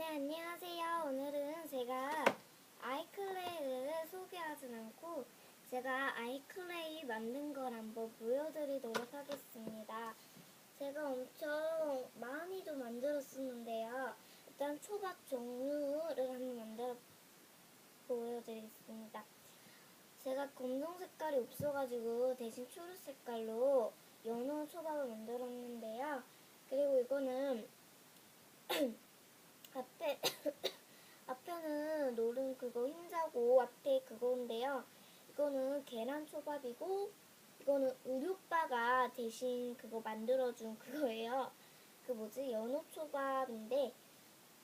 네, 안녕하세요. 오늘은 제가 아이클레이를 소개하진 않고 제가 아이클레이 만든 걸 한번 보여드리도록 하겠습니다. 제가 엄청 많이도 만들었었는데요. 일단 초밥 종류를 한번 만들어 보여드리겠습니다. 제가 검정 색깔이 없어가지고 대신 초록 색깔로 연어 초밥을 만들었는데요. 그리고 이거는 앞에 앞에는 노른 그거 흰자고 앞에 그거인데요. 이거는 계란 초밥이고 이거는 오빠가 대신 그거 만들어준 그거예요. 그 뭐지 연어 초밥인데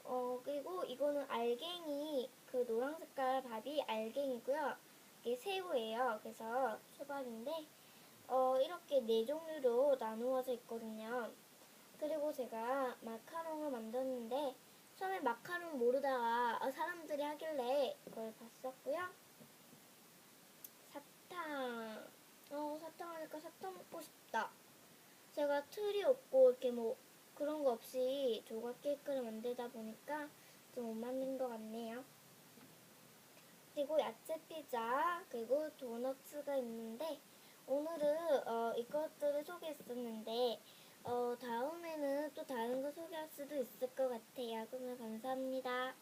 어 그리고 이거는 알갱이 그 노란 색깔 밥이 알갱이고요. 이게 새우예요. 그래서 초밥인데 어 이렇게 네 종류로 나누어져 있거든요. 그리고 제가 마카롱을 만들었는데 처음에 마카롱 모르다가 어, 사람들이 하길래 그걸 봤었고요. 사탕. 어, 사탕 하니까 사탕 먹고 싶다. 제가 틀이 없고 이렇게 뭐 그런 거 없이 조각 케이크를 만들다 보니까 좀 못 만든 것 같네요. 그리고 야채 피자, 그리고 도너츠가 있는데 오늘은 어, 이것들을 소개했었는데 어, 다음에는 또 다른 거 소개할 수도 있을 것 같아요. 그러면 감사합니다.